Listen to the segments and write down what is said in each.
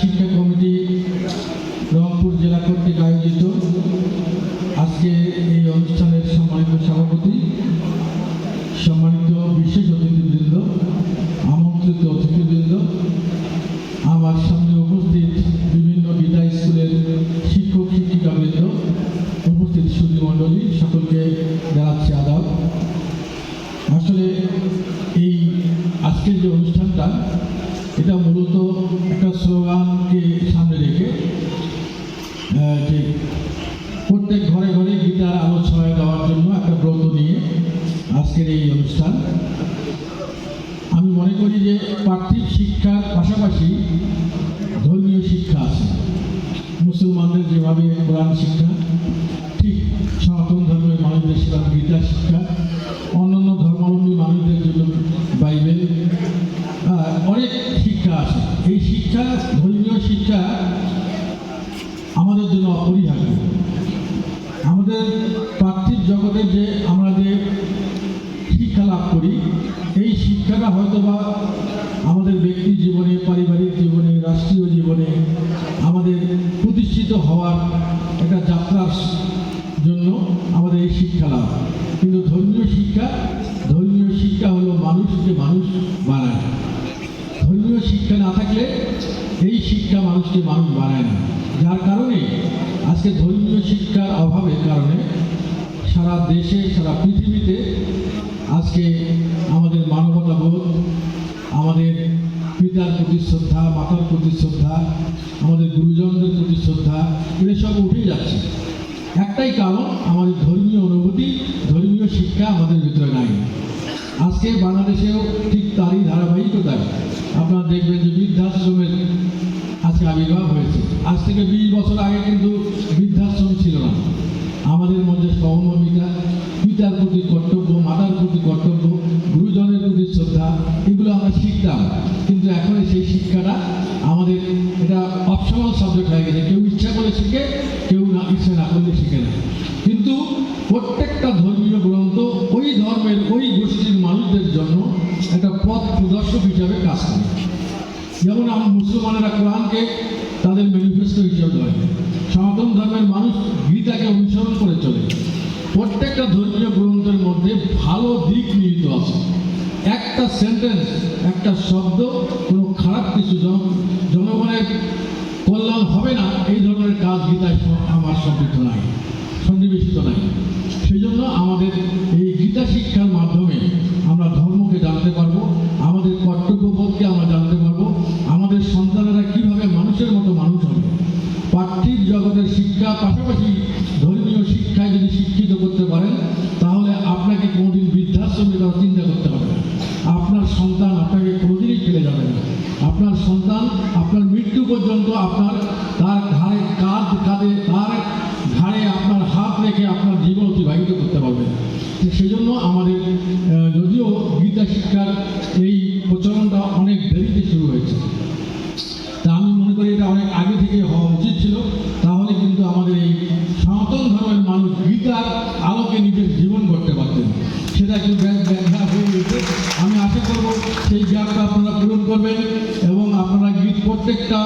শিক্ষা কমিটি রংপুর জেলা কর্তৃক আয়োজিত। আজকে এই অনুষ্ঠানের সম্মানিত সভাপতি, সম্মানিত বিশেষ অতিথিবৃন্দ, আমন্ত্রিত অতিথিবৃন্দ, আমার সামনে উপস্থিত বিভিন্ন বিদ্যা স্কুলের শিক্ষক, শিক্ষিকাবৃন্দ উপস্থিত সুধী মণ্ডলী, সকলকে জানাচ্ছি আদাব। আসলে এই আজকের যে অনুষ্ঠানটা, এটা মূলত এই অনুষ্ঠান। আমি মনে করি যে পার্থিব শিক্ষার পাশাপাশি ধর্মীয় শিক্ষা আছে। মুসলমানদের যেভাবে কোরআন শিক্ষা, ঠিক সনাতন ধর্মের মানুষদের সেরকম গীতা শিক্ষা, অন্যান্য ধর্মাবলম্বী মানুষদের জন্য বাইবেল অনেক শিক্ষা আছে। এই শিক্ষা, ধর্মীয় শিক্ষা হয়তোবা আমাদের ব্যক্তি জীবনে, পারিবারিক জীবনে, রাষ্ট্রীয় জীবনে আমাদের প্রতিষ্ঠিত হওয়ার একটা যাত্রার জন্য আমাদের এই শিক্ষা লাভ। কিন্তু ধর্মীয় শিক্ষা ধর্মীয় শিক্ষা হলো মানুষকে মানুষ বানায়। ধর্মীয় শিক্ষা না থাকলে এই শিক্ষা মানুষকে মানুষ বানায় না। যার কারণে আজকে ধর্মীয় শিক্ষার অভাবের কারণে সারা দেশে, সারা পৃথিবীতে আজকে শ্রদ্ধা মাতার প্রতি শ্রদ্ধা আমাদের গুরুজনদের প্রতি শ্রদ্ধা এগুলো সব উঠে যাচ্ছে। একটাই কারণ আমাদের ধর্মীয় অনুভূতি, ধর্মীয় শিক্ষা আমাদের ভিতরে নাই। আজকে বাংলাদেশেও ঠিক তারই ধারাবাহিকতায় আপনারা দেখবেন যে বৃদ্ধাশ্রমের আজকে আবির্ভাব হয়েছে। আজ থেকে হিসাবে কাজ করে। যেমন মুসলমানেরা কোরআনকে তাদের ম্যানিফেস্টো হিসেবে ধরে। সনাতন ধর্মের মানুষ গীতাকে অনুসরণ করে চলে। প্রত্যেকটা ধর্মীয় গ্রন্থের মধ্যে ভালো দিক নিহিত আছে। একটা সেন্টেন্স একটা শব্দ, কোনো খারাপ কিছু জন, জনগণের কল্যাণ হবে না, এই ধরনের কাজ গীতায় আমার সম্পৃক্ত নাই, সন্নিবেশিত নাই। সেই জন্য আমাদের এই গীতা শিক্ষার মাধ্যমে আপনার মৃত্যু পর্যন্ত আপনার তার ঘাড়ে কাঁধ কাঁধে তার ঘাড়ে আপনার হাত রেখে আপনার জীবন অতিবাহিত করতে পারবেন। তো সেই জন্য আমাদের যদিও গীতা শিক্ষার এই প্রচলনটা অনেক দেরিতে শুরু হয়েছে, তা আমি মনে করি এটা অনেক আগে থেকে হওয়া উচিত ছিল। তাহলে কিন্তু আমাদের এই সনাতন ধর্মের মানুষ গীতার আলোকে নিজের জীবন করতে পারতেন। সেটা একটু ব্যাখ্যা হয়ে গেছে। আমি আশা করব সেই গ্যাপটা আপনারা পূরণ করবেন। প্রত্যেকটা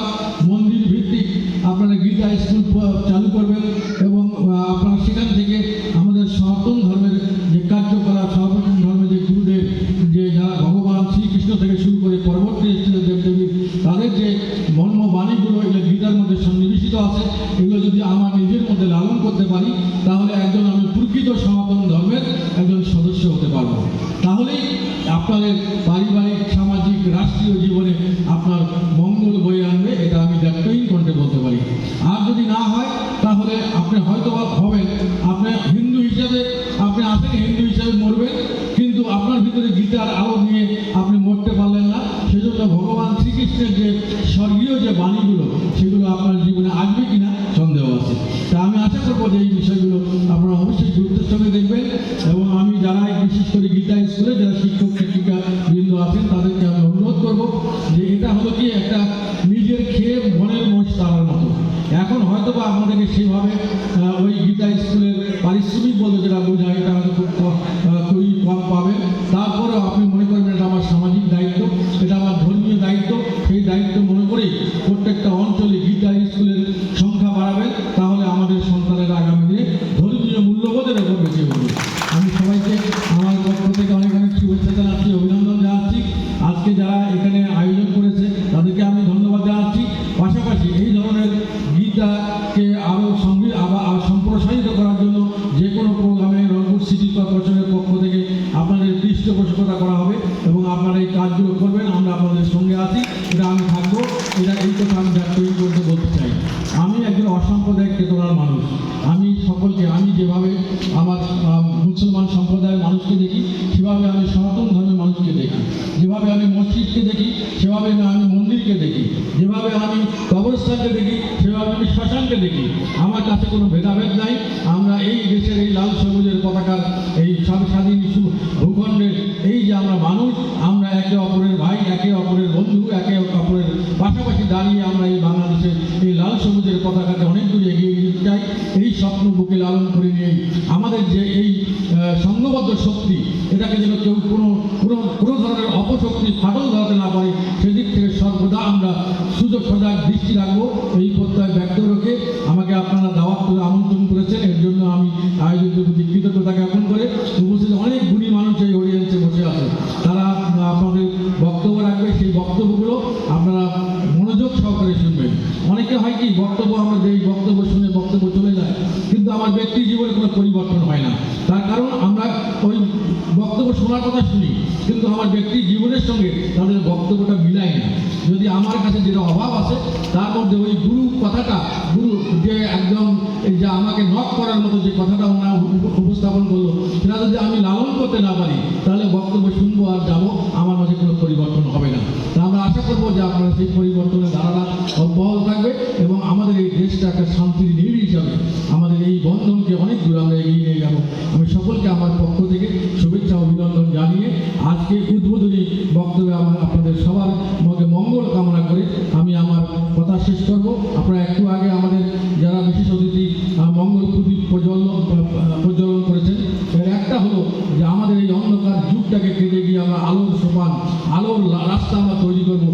যদি না হয়, তাহলে আপনি হয়তো বা হবেন আপনি হিন্দু হিসাবে, আপনি আছেন হিন্দু হিসাবে মরবেন, কিন্তু আপনার ভিতরে গীতার আলো নিয়ে আপনি মরতে পারলেন না। সেজন্য ভগবান শ্রীকৃষ্ণের যে স্বর্গীয় যে বাণীগুলো, সেগুলো আপনার জীবনে আসবে কিনা সন্দেহ আছে। তা আমি আশা করব যে এই বিষয়গুলো এখন হয়তো বা আমাদেরকে সেভাবে ওই গীতা স্কুলের পারিশ্রমিক বলতে যেটা বোঝায় যেভাবে আমি কবরস্থানকে দেখি সেভাবে আমি শ্মশানকে দেখি। আমার কাছে কোনো ভেদাভেদ নাই। আমরা এই দেশের এই লাল সবুজের পতাকার এই সব স্বাধীন ভূখণ্ডের এই যে আমরা মানুষ, আমরা একে অপরের ভাই, একে অপরের বন্ধু, একে অপরের পাশাপাশি দাঁড়িয়ে আমরা এই বাংলাদেশের এই লাল সবুজের পতাকাকে অনেক দূরে এগিয়ে নিতে চাই। এই স্বপ্ন বুকে লালন করে নিয়ে আমাদের যে এই সংঘবদ্ধ শক্তি, এটাকে যেন কেউ বক্তব্যগুলো আপনারা মনোযোগ সহকারে শুনবেন। অনেকে হয় কি, বক্তব্য আমরা এই বক্তব্য শুনে বক্তব্য চলে যায়, কিন্তু আমার ব্যক্তি জীবনে কোনো পরিবর্তন হয় না। তার কারণ আমরা ওই বক্তব্য শোনার কথা শুনি, কিন্তু আমার ব্যক্তি জীবনের সঙ্গে তাদের বক্তব্যটা মিলাই না। যদি আমার কাছে যেটা অভাব আছে, তার মধ্যে ওই গুরু কথাটা, গুরু যে একদম যে আমাকে নক করার মতো যে কথাটা ওনারা উপ- উপস্থাপন করল, সেটা যদি আমি লালন করতে না পারি তাহলে বক্তব্য শুনব আর যাব আমার মাঝে কোনো পরিবর্তন হবে না তা আমরা আশা করব যে আপনারা সেই পরিবর্তনের ধারণা অব্যাহত থাকবে এবং আমাদের এই দেশটা একটা শান্তির নীড় হিসাবে আমাদের এই বন্ধনকে অনেক দূর আমরা এগিয়ে নিয়ে যাব। আমি সকলকে আমার পক্ষ থেকে শুভেচ্ছা অভিনন্দন জানিয়ে আজকে উদ্বোধনী বক্তব্যে আমার আপনাদের সবার মধ্যে মঙ্গল কামনা করে আমি আমার কথা শেষ করব। আপনারা একটু আগে আমাদের যারা বিশেষ অতিথি মঙ্গল প্রদীপ প্রজ্বলন প্রজ্বলন করেছেন, এর একটা হলো যে আমাদের এই অন্ধকার যুগটাকে কেটে গিয়ে আমরা আলোর সোপান, আলোর রাস্তা আমরা তৈরি করব।